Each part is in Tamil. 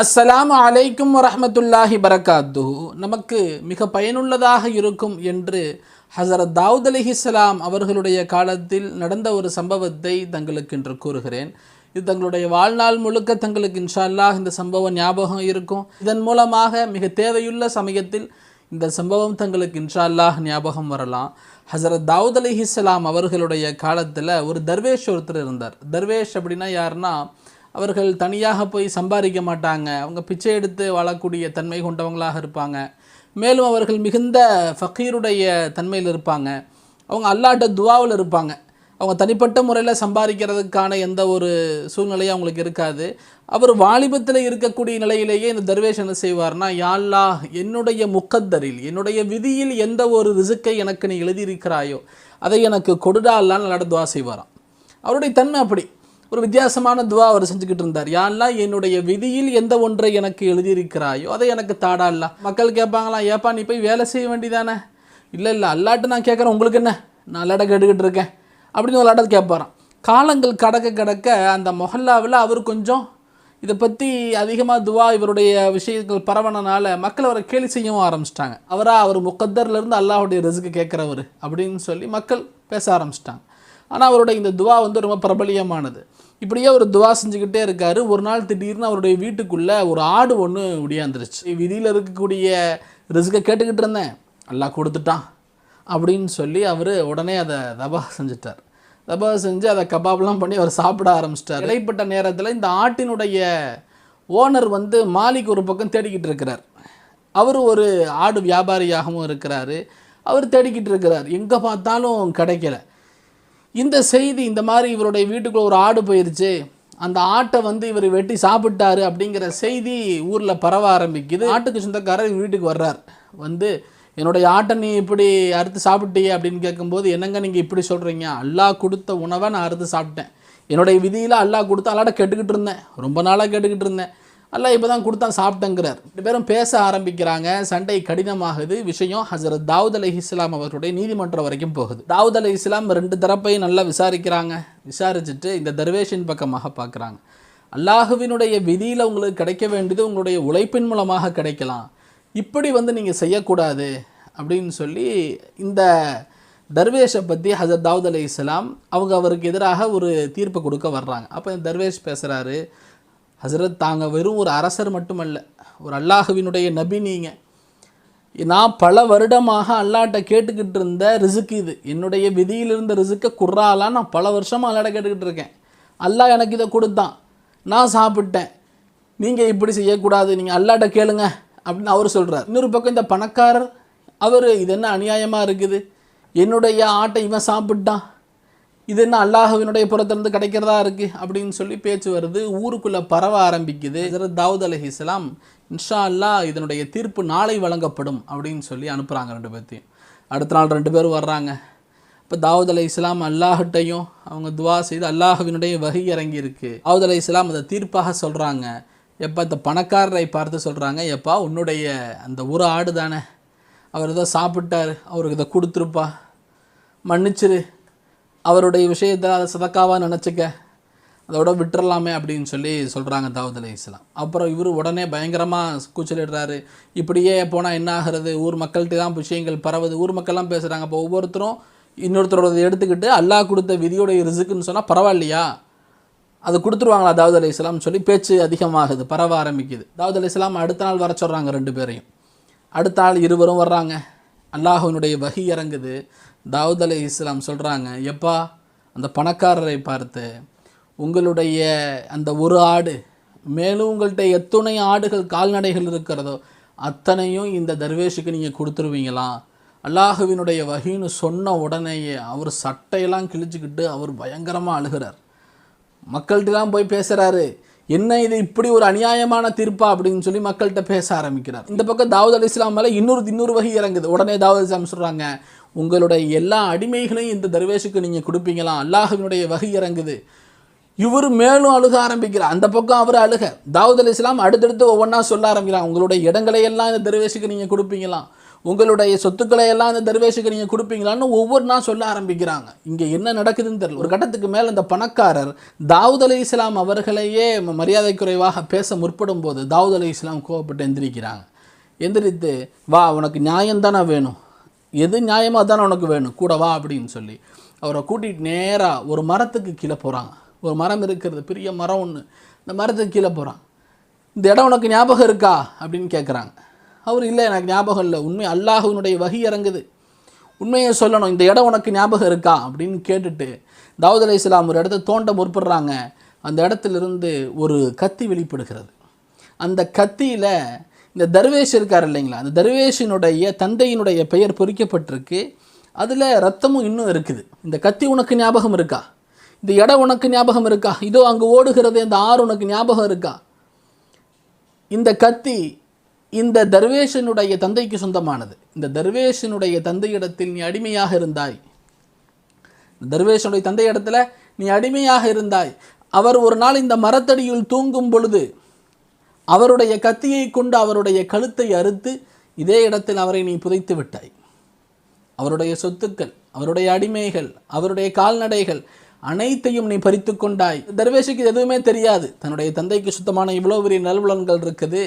அஸ்ஸலாம் அலைக்கும் வரமத்துல்லாஹி பரகாத்து நமக்கு மிக பயனுள்ளதாக இருக்கும் என்று ஹசரத் தாவூத் அலிஹிஸ்லாம் அவர்களுடைய காலத்தில் நடந்த ஒரு சம்பவத்தை தங்களுக்கு இன்று கூறுகிறேன். இது தங்களுடைய வாழ்நாள் முழுக்க தங்களுக்கு இன்ஷா அல்லாஹ் இந்த சம்பவம் ஞாபகம் இருக்கும். இதன் மூலமாக மிக தேவையுள்ள சமயத்தில் இந்த சம்பவம் தங்களுக்கு இன்ஷால்லாஹ் ஞாபகம் வரலாம். ஹசரத் தாவூத் அலிஹிஸ்லாம் அவர்களுடைய காலத்தில் ஒரு தர்வேஷ் ஒருத்தர் இருந்தார். தர்வேஷ் அப்படின்னா யாருன்னா அவர்கள் தனியாக போய் சம்பாதிக்க மாட்டாங்க. அவங்க பிச்சை எடுத்து வாழக்கூடிய தன்மை கொண்டவங்களாக இருப்பாங்க. மேலும் அவர்கள் மிகுந்த ஃபக்கீருடைய தன்மையில் இருப்பாங்க. அவங்க அல்லாட்ட துவாவில் இருப்பாங்க. அவங்க தனிப்பட்ட முறையில் சம்பாதிக்கிறதுக்கான எந்த ஒரு சூழ்நிலையும் அவங்களுக்கு இருக்காது. அவர் வாலிபத்தில் இருக்கக்கூடிய நிலையிலேயே இந்த தர்வேஷ் என்ன செய்வார்னா யாழ்லா என்னுடைய முக்கத்தரில் என்னுடைய விதியில் எந்த ஒரு ரிசுக்கை எனக்கு நீ எழுதியிருக்கிறாயோ அதை எனக்கு கொடுடா அல்லான்னு நல்லாட துவா செய்வாராம். அவருடைய தன்மை அப்படி. ஒரு வித்தியாசமான துவா அவர் செஞ்சுக்கிட்டு இருந்தார். யாரெல்லாம் என்னுடைய விதியில் எந்த ஒன்றை எனக்கு எழுதியிருக்கிறாயோ அதை எனக்கு தாடா இல்லை மக்கள் கேட்பாங்களாம் ஏப்பா நீ போய் வேலை செய்ய வேண்டிதானே இல்லை இல்லை அல்லாட்டு நான் கேட்குறேன். உங்களுக்கு என்ன? நான் அல்லாட்ட கேட்டுக்கிட்டு இருக்கேன். அப்படின்னு ஒரு அல்லாட்ட கேட்பாராம். காலங்கள் கடக்க கடக்க அந்த மொஹல்லாவில் அவர் கொஞ்சம் இதை பற்றி அதிகமாக துவா இவருடைய விஷயங்கள் பரவனனால மக்கள் அவரை கேலி செய்யவும் ஆரம்பிச்சிட்டாங்க. அவராக அவர் முக்கத்தர்லேருந்து அல்லாஹுடைய ரிசுக்கு கேட்குறவர் அப்படின்னு சொல்லி மக்கள் பேச ஆரம்பிச்சிட்டாங்க. ஆனால் அவருடைய இந்த துவா வந்து ரொம்ப பிரபலியமானது. இப்படியே ஒரு துவா செஞ்சுக்கிட்டே இருக்காரு. ஒரு நாள் திடீர்னு அவருடைய வீட்டுக்குள்ளே ஒரு ஆடு ஒன்று ஒடியாந்துருச்சு விதியில் இருக்கக்கூடிய ரிஸ்கை கேட்டுக்கிட்டு இருந்தேன். எல்லாம் கொடுத்துட்டான். அப்படின்னு சொல்லி அவர் உடனே அதை தபா செஞ்சுட்டார். தபா செஞ்சு அதை கபாப்லாம் பண்ணி அவர் சாப்பிட ஆரம்பிச்சிட்டார். இடைப்பட்ட நேரத்தில் இந்த ஆட்டினுடைய ஓனர் வந்து மாலிக் ஒரு பக்கம் தேடிக்கிட்டு இருக்கிறார். அவர் ஒரு ஆடு வியாபாரியாகவும் இருக்கிறாரு. அவர் தேடிக்கிட்டு இருக்கிறார். எங்கே பார்த்தாலும் கிடைக்கல. இந்த செய்தி இந்த மாதிரி இவருடைய வீட்டுக்குள்ளே ஒரு ஆடு போயிருச்சு. அந்த ஆட்டை வந்து இவர் வெட்டி சாப்பிட்டாரு அப்படிங்கிற செய்தி ஊரில் பரவ ஆரம்பிக்குது. ஆட்டுக்கு சொந்தக்காரர் வீட்டுக்கு வர்றார். வந்து என்னுடைய ஆட்டை நீ இப்படி அறுத்து சாப்பிட்டியே? அப்படின்னு கேட்கும்போது என்னங்க நீங்கள் இப்படி சொல்கிறீங்க அல்லா கொடுத்த உணவை நான் அறுத்து சாப்பிட்டேன். என்னுடைய விதியில் அல்லாஹ் கொடுத்து அல்லாட கேட்டுக்கிட்டு இருந்தேன். ரொம்ப நாளாக கேட்டுக்கிட்டு இருந்தேன். அல்ல இப்போ தான் கொடுத்தான் சாப்பிட்டேங்கிறார். ரெண்டு பேரும் பேச ஆரம்பிக்கிறாங்க. சண்டை கடினமாகுது. விஷயம் ஹசரத் தாவூத் அலி இஸ்லாம் அவர்களுடைய நீதிமன்றம் வரைக்கும் போகுது. தாவூத் அலி இஸ்லாம் ரெண்டு தரப்பையும் நல்லா விசாரிக்கிறாங்க. விசாரிச்சுட்டு இந்த தர்வேஷின் பக்கமாக பார்க்குறாங்க. அல்லாஹுவினுடைய விதியில் உங்களுக்கு கிடைக்க வேண்டியது உங்களுடைய உழைப்பின் மூலமாக கிடைக்கலாம். இப்படி வந்து நீங்கள் செய்யக்கூடாது அப்படின்னு சொல்லி இந்த தர்வேஷை பற்றி ஹசரத் தாவூத் அலி இஸ்லாம் அவங்க அவருக்கு எதிராக ஒரு தீர்ப்பு கொடுக்க வர்றாங்க. அப்போ இந்த தர்வேஷ் பேசுகிறாரு ஹசரத் தாங்கள் வெறும் ஒரு அரசர் மட்டுமல்ல ஒரு அல்லாஹுவினுடைய நபி நீங்கள் நான் பல வருடமாக அல்லாட்ட கேட்டுக்கிட்டு இருந்த ரிசுக்கு இது. என்னுடைய விதியில் இருந்த ரிசுக்கை குர்ராலாம் நான் பல வருஷமாக அல்லாட்ட கேட்டுக்கிட்டு இருக்கேன். அல்லாஹ் எனக்கு இதை கொடுத்தான். நான் சாப்பிட்டேன். நீங்கள் இப்படி செய்யக்கூடாது. நீங்கள் அல்லாட்ட கேளுங்க அப்படின்னு அவர் சொல்கிறார் இன்னொரு பக்கம் இந்த பணக்காரர் அவர் இது என்ன அநியாயமாக இருக்குது? என்னுடைய ஆட்டை இவன் சாப்பிட்டான். இது என்ன அல்லாஹுவினுடைய புறத்திலிருந்து கிடைக்கிறதா இருக்குது அப்படின்னு சொல்லி பேச்சு வருது. ஊருக்குள்ளே பரவ ஆரம்பிக்குது. தாவூத் அலஹி இஸ்லாம் இன்ஷா அல்லாஹ் இதனுடைய தீர்ப்பு நாளை வழங்கப்படும் அப்படின்னு சொல்லி அனுப்புகிறாங்க ரெண்டு பேர்த்தையும். அடுத்த நாள் ரெண்டு பேரும் வர்றாங்க. இப்போ தாவூத் அலை இஸ்லாம் அல்லாஹ்கிட்டையும் அவங்க துவா செய்து அல்லாஹுவினுடைய வகை இறங்கி இருக்கு. தாவூத் அலை இஸ்லாம் அதை தீர்ப்பாக சொல்கிறாங்க எப்போ இந்த பணக்காரரை பார்த்து சொல்கிறாங்க எப்பா உன்னுடைய அந்த ஒரு ஆடு தானே அவர் ஏதோ சாப்பிட்டார். அவருக்கு இதை கொடுத்துருப்பா. மன்னிச்சிரு. அவருடைய விஷயத்தை அதை சதக்காவாக நினச்சிக்க அதோட விட்டுறலாமே அப்படின்னு சொல்லி சொல்கிறாங்க தாவூத் அலி இஸ்லாம் அப்புறம் இவர் உடனே பயங்கரமாக கூச்சலிடுறாரு இப்படியே போனால் என்ன ஆகிறது? ஊர் மக்கள்கிட்ட தான் விஷயங்கள் பரவுது. ஊர் மக்கள்லாம் பேசுகிறாங்க அப்போ ஒவ்வொருத்தரும் இன்னொருத்தரோட எடுத்துக்கிட்டு அல்லாஹ் கொடுத்த விதியோடைய ரிசுக்குன்னு சொன்னால் பரவாயில்லையா? அது கொடுத்துருவாங்களா தாவூத் அலி இஸ்லாம்னு சொல்லி பேச்சு அதிகமாகுது பரவ ஆரம்பிக்குது. தாவூத் அலி இஸ்லாம் அடுத்த நாள் வர சொல்கிறாங்க ரெண்டு பேரையும். அடுத்த நாள் இருவரும் வர்றாங்க. அல்லாஹுவினுடைய வகி இறங்குது. தாவூத் அலி இஸ்லாம் சொல்கிறாங்க எப்பா அந்த பணக்காரரை பார்த்து உங்களுடைய அந்த ஒரு ஆடு மேலும் உங்கள்கிட்ட எத்துணை ஆடுகள் கால்நடைகள் இருக்கிறதோ அத்தனையும் இந்த தர்வேஷுக்கு நீங்கள் கொடுத்துருவீங்களா? அல்லாஹுவினுடைய வகின்னு சொன்ன உடனேயே அவர் சட்டையெல்லாம் கிழிச்சுக்கிட்டு அவர் பயங்கரமாக அழுகிறார். மக்கள்கிட்டலாம் போய் பேசுகிறாரு என்ன இது இப்படி ஒரு அநியாயமான தீர்ப்பா அப்படின்னு சொல்லி மக்கள்கிட்ட பேச ஆரம்பிக்கிறார். இந்த பக்கம் தாவூத் அலி இஸ்லாம் மேலே இன்னொரு இன்னொரு வகை இறங்குது. உடனே தாவூத் அலி இஸ்லாம் சொல்கிறாங்க உங்களுடைய எல்லா அடிமைகளையும் இந்த தர்வேஷுக்கு நீங்கள் கொடுப்பீங்களாம் அல்லாஹினுடைய வகை இறங்குது. இவர் மேலும் அழுக ஆரம்பிக்கிறார். அந்த பக்கம் அவர் அழுக. தாவூத் அலி இஸ்லாம் அடுத்தடுத்து ஒவ்வொன்றா சொல்ல ஆரம்பிக்கிறார். உங்களுடைய இடங்களை எல்லாம் இந்த தர்வேஷுக்கு நீங்கள் கொடுப்பீங்களாம் உங்களுடைய சொத்துக்களை எல்லாம் அந்த தர்வேஷுக்கு நீங்கள் கொடுப்பீங்களான்னு ஒவ்வொரு நாள் சொல்ல ஆரம்பிக்கிறாங்க. இங்கே என்ன நடக்குதுன்னு தெரியல. ஒரு கட்டத்துக்கு மேலே இந்த பணக்காரர் தாவூத் அலி இஸ்லாம் அவர்களையே மரியாதை குறைவாக பேச முற்படும் போது தாவூத் அலி இஸ்லாம் கோவப்பட்டு எந்திரிக்கிறாங்க. எந்திரித்து வா உனக்கு நியாயம்தானே வேணும்? எது நியாயமாக தானே உனக்கு வேணும். கூட வா அப்படின்னு சொல்லி அவரை கூட்டிகிட்டு நேராக ஒரு மரத்துக்கு கீழே போகிறாங்க ஒரு மரம் இருக்கிறது பெரிய மரம் ஒன்று இந்த மரத்துக்கு கீழே போகிறான் இந்த இடம் உனக்கு ஞாபகம் இருக்கா? அப்படின்னு கேட்குறாங்க அவர் இல்லை எனக்கு ஞாபகம் இல்லை. உண்மை அல்லாஹ்வினுடைய வகி இறங்குது. உண்மையை சொல்லணும். இந்த இடம் உனக்கு ஞாபகம் இருக்கா? அப்படின்னு கேட்டுட்டு தாவூத் அலி இஸ்லாம் ஒரு இடத்த தோண்ட முற்படுறாங்க. அந்த இடத்துலேருந்து ஒரு கத்தி வெளிப்படுகிறது. அந்த கத்தியில் இந்த தர்வேஷ் இருக்கார் இல்லைங்களா? அந்த தர்வேஷினுடைய தந்தையினுடைய பெயர் பொறிக்கப்பட்டிருக்கு. அதில் ரத்தமும் இன்னும் இருக்குது. இந்த கத்தி உனக்கு ஞாபகம் இருக்கா? இந்த இடம் உனக்கு ஞாபகம் இருக்கா? இதோ அங்கே ஓடுகிறது இந்த ஆறு உனக்கு ஞாபகம் இருக்கா? இந்த கத்தி இந்த தர்வேஷனுடைய தந்தைக்கு சொந்தமானது. இந்த தர்வேஷனுடைய தந்தையிடத்தில் நீ அடிமையாக இருந்தாய். இந்த தர்வேஷனுடைய தந்தை இடத்துல நீ அடிமையாக இருந்தாய். அவர் ஒரு நாள் இந்த மரத்தடியில் தூங்கும் பொழுது அவருடைய கத்தியை கொண்டு அவருடைய கழுத்தை அறுத்து இதே இடத்தில் அவரை நீ புதைத்து விட்டாய். அவருடைய சொத்துக்கள் அவருடைய அடிமைகள் அவருடைய கால்நடைகள் அனைத்தையும் நீ பறித்து கொண்டாய். தர்வேஷுக்கு இது எதுவுமே தெரியாது. தன்னுடைய தந்தைக்கு சுத்தமான இவ்வளோ பெரிய நல்புலன்கள் இருக்குது.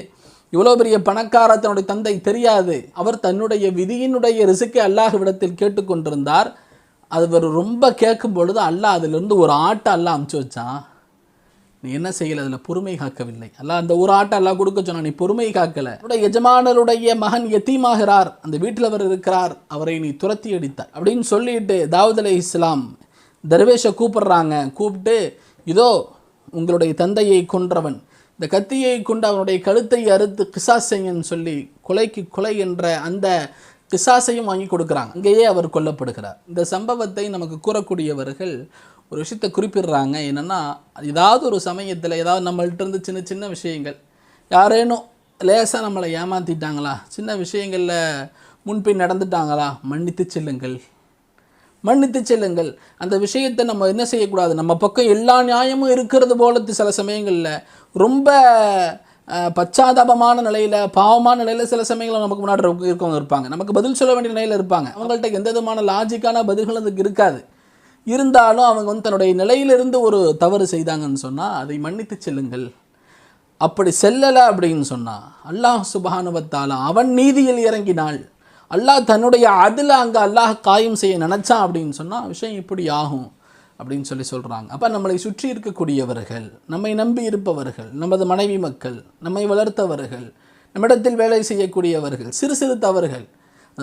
இவ்வளோ பெரிய பணக்கார தன்னுடைய தந்தை தெரியாது. அவர் தன்னுடைய விதியினுடைய ரிசுக்கை அல்லாஹ்விடத்தில் கேட்டுக்கொண்டிருந்தார். அவர் ரொம்ப கேட்கும் பொழுது அல்லாஹ் அதிலிருந்து ஒரு ஆட்டை அல்லாஹ் அமுச்சு வச்சான். நீ என்ன செய்யல? அதில் பொறுமை காக்கவில்லை. அல்ல அந்த ஒரு ஆட்டை எல்லாம் கொடுக்க சொன்னா நீ பொறுமை காக்கல. உடைய எஜமானருடைய மகன் எத்தீமாகிறார். அந்த வீட்டில் அவர் இருக்கிறார். அவரை நீ துரத்தி அடித்தார் அப்படின்னு சொல்லிட்டு தாவூத் அலி இஸ்லாம் தர்வேஷை கூப்பிடுறாங்க. கூப்பிட்டு இதோ உங்களுடைய தந்தையை கொன்றவன். இந்த கத்தியை கொண்டு அவனுடைய கழுத்தை அறுத்து கிசாஸ் செய்யன்னு சொல்லி கொலைக்கு கொலை என்ற அந்த கிசாசையும் வாங்கி கொடுக்குறாங்க. அங்கேயே அவர் கொல்லப்படுகிறார். இந்த சம்பவத்தை நமக்கு கூறக்கூடியவர்கள் ஒரு விஷயத்தை குறிப்பிடுறாங்க. என்னென்னா ஏதாவது ஒரு சமயத்தில் ஏதாவது நம்மள்ட்ட இருந்து சின்ன சின்ன விஷயங்கள். யாரேனும் லேசாக நம்மளை ஏமாற்றிட்டாங்களா சின்ன விஷயங்களில் முன்பின் நடந்துட்டாங்களா? மன்னித்து செல்லுங்கள். மன்னித்து செல்லுங்கள். அந்த விஷயத்தை நம்ம என்ன செய்யக்கூடாது? நம்ம பக்கம் எல்லா நியாயமும் இருக்கிறது போல சில சமயங்களில். ரொம்ப பச்சாதாபமான நிலையில் பாவமான நிலையில் சில சமயங்களில் நமக்கு முன்னாடி இருக்கவங்க இருப்பாங்க. நமக்கு பதில் சொல்ல வேண்டிய நிலையில் இருப்பாங்க. அவங்கள்ட்ட எந்த விதமான லாஜிக்கான பதில்கள் அதுக்கு இருக்காது. இருந்தாலும் அவங்க வந்து தன்னுடைய நிலையிலிருந்து ஒரு தவறு செய்தாங்கன்னு சொன்னால் அதை மன்னித்து செல்லுங்கள். அப்படி செல்லலை அப்படின்னு சொன்னால் அல்லாஹ் சுபஹானுவத்தால அவன் நீதியில் இறங்கினாள். அல்லாஹ் தன்னுடைய அதில் அங்கே அல்லாஹ் காயம் செய்ய நினச்சான் அப்படின்னு சொன்னால் விஷயம் இப்படி ஆகும் அப்படின்னு சொல்லி சொல்கிறாங்க அப்போ நம்மளை சுற்றி இருக்கக்கூடியவர்கள் நம்மை நம்பி இருப்பவர்கள் நமது மனைவி மக்கள் நம்மை வளர்த்தவர்கள் நம்மிடத்தில் வேலை செய்யக்கூடியவர்கள் சிறு சிறு தவறுகள்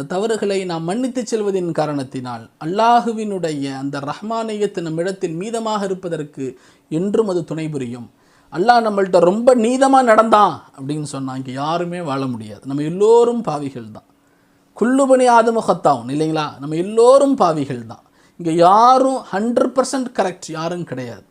தவறுகளை நாம் மன்னித்து செல்வதின் காரணத்தினால் அல்லாஹுவினுடைய அந்த ரஹ்மானியத்து நம்மிடத்தில் மீதமாக இருப்பதற்கு என்றும் அது துணை புரியும். அல்லாஹ் நம்மள்ட்ட ரொம்ப நீதமாக நடந்தான் அப்படின்னு சொன்னால் இங்கே யாருமே வாழ முடியாது. நம்ம எல்லோரும் பாவிகள் தான். குள்ளுபணி ஆதம இல்லைங்களா? நம்ம எல்லோரும் பாவிகள் தான். இங்கே யாரும் ஹண்ட்ரட் பர்சன்ட் கரெக்ட் யாரும் கிடையாது.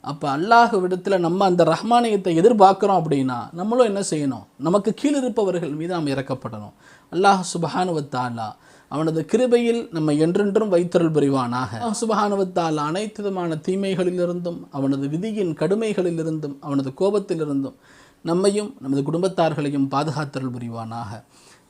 அப்போ அல்லாஹ் விடத்தில் நம்ம அந்த ரஹ்மானியத்தை எதிர்பார்க்குறோம் அப்படின்னா நம்மளும் என்ன செய்யணும்? நமக்கு கீழ் இருப்பவர்கள் மீது நாம் இறக்கப்படணும். அல்லாஹ் சுபஹானுவத்தாலா அவனது கிருபையில் நம்ம என்றென்றும் வைத்தருள் புரிவானாக. சுபஹானுவத்தால் அனைத்து விதமான தீமைகளிலிருந்தும் அவனது விதியின் கடுமைகளிலிருந்தும் அவனது கோபத்திலிருந்தும் நம்மையும் நமது குடும்பத்தார்களையும் பாதுகாத்தருள் புரிவானாக.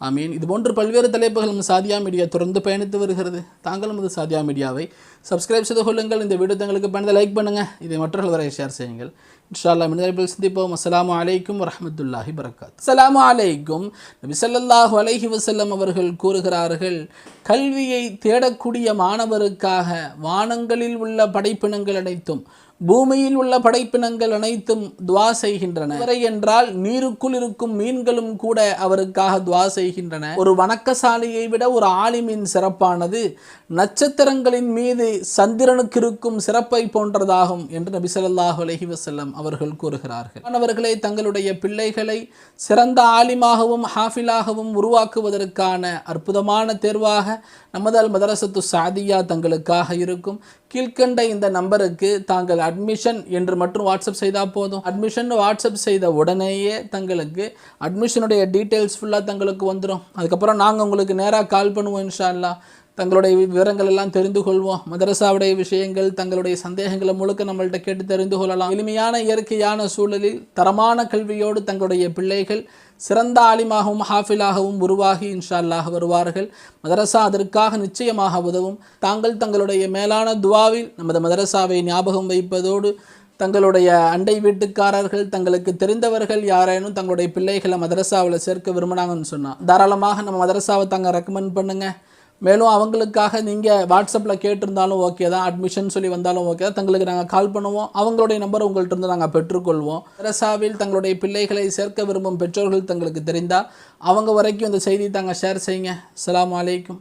ஆமீன். இது போன்று பல்வேறு தலைப்புகள் நம்ம சாதியா மீடியா தொடர்ந்து பயணித்து வருகிறது. தாங்களும் அது சாதியா மீடியாவை சப்ஸ்கிரைப் செய்து கொள்ளுங்கள் இந்த வீடியோ தங்களுக்கு பயணத்தை லைக் பண்ணுங்கள் இதை மற்றவர்கள் வரை ஷேர் செய்யுங்கள். இன்ஷால்லா அல்லாஹ் மின்னலைப்பில் சந்திப்போம். அஸ்ஸலாமு அலைக்கும் வரமத்துல்லாஹி வரகாத் அஸ்லாம் அலைக்கும். நபி ஸல்லல்லாஹு அலைஹி வஸல்லம் அவர்கள் கூறுகிறார்கள் கல்வியை தேடக்கூடிய மாணவருக்காக வானங்களில் உள்ள படைப்பினங்கள் அனைத்தும் பூமியில் உள்ள படைப்பினங்கள் அனைத்தும் துவா செய்கின்றன. வரை என்றால் நீருக்குள் இருக்கும் மீன்களும் கூட அவருக்காக துவா செய்கின்றன. ஒரு வணக்கசாலியை விட ஒரு ஆலிமின் சிறப்பானது நட்சத்திரங்களின் மீது சந்திரனுக்கு இருக்கும் சிறப்பை போன்றதாகும் என்று நபி ஸல்லல்லாஹு அலஹி வசல்லம் அவர்கள் கூறுகிறார்கள். மாணவர்களே தங்களுடைய பிள்ளைகளை சிறந்த ஆலிமாகவும் ஹாஃபிலாகவும் உருவாக்குவதற்கான அற்புதமான தேர்வாக நமது அல் மதரசத்து சாதியா தங்களுக்காக இருக்கும். கீழ்கண்ட இந்த நம்பருக்கு தாங்கள் அட்மிஷன் என்று மட்டும் வாட்ஸ்அப் செய்தால் போதும். அட்மிஷன் வாட்ஸ்அப் செய்த உடனேயே தங்களுக்கு அட்மிஷனுடைய டீட்டெயில்ஸ் ஃபுல்லாக தங்களுக்கு வந்துடும் அதுக்கப்புறம் நாங்கள் உங்களுக்கு நேராக கால் பண்ணுவோம் இன்ஷா அல்லாஹ். தங்களுடைய விவரங்கள் எல்லாம் தெரிந்து கொள்வோம். மதரசாவுடைய விஷயங்கள் தங்களுடைய சந்தேகங்களை முழுக்க நம்மள்கிட்ட கேட்டு தெரிந்து கொள்ளலாம். எளிமையான இயற்கையான சூழலில் தரமான கல்வியோடு தங்களுடைய பிள்ளைகள் சிறந்த ஆலிமாகவும் ஹாஃபிலாகவும் உருவாகி இன்ஷால்லாக வருவார்கள். மதரசா அதற்காக நிச்சயமாக உதவும். தாங்கள் தங்களுடைய மேலான துவாவில் நமது மதரசாவை ஞாபகம் வைப்பதோடு தங்களுடைய அண்டை வீட்டுக்காரர்கள் தங்களுக்கு தெரிந்தவர்கள் யாரேனும் தங்களுடைய பிள்ளைகளை மதரசாவில் சேர்க்க விரும்பினாங்கன்னு சொன்னால் தாராளமாக நம்ம மதரசாவை தாங்க ரெக்கமெண்ட் பண்ணுங்கள் மேலும் அவங்களுக்காக நீங்கள் வாட்ஸ்அப்பில் கேட்டிருந்தாலும் ஓகே தான். அட்மிஷன் சொல்லி வந்தாலும் ஓகே தான். தங்களுக்கு நாங்கள் கால் பண்ணுவோம். அவங்களுடைய நம்பர் உங்கள்கிட்ட இருந்து நாங்கள் பெற்றுக்கொள்வோம். தெரசாவில் தங்களுடைய பிள்ளைகளை சேர்க்க விரும்பும் பெற்றோர்கள் தங்களுக்கு தெரிந்தால் அவங்க வரைக்கும் இந்த செய்தி தாங்க ஷேர் செய்யுங்க. அலாம் அலைக்கும்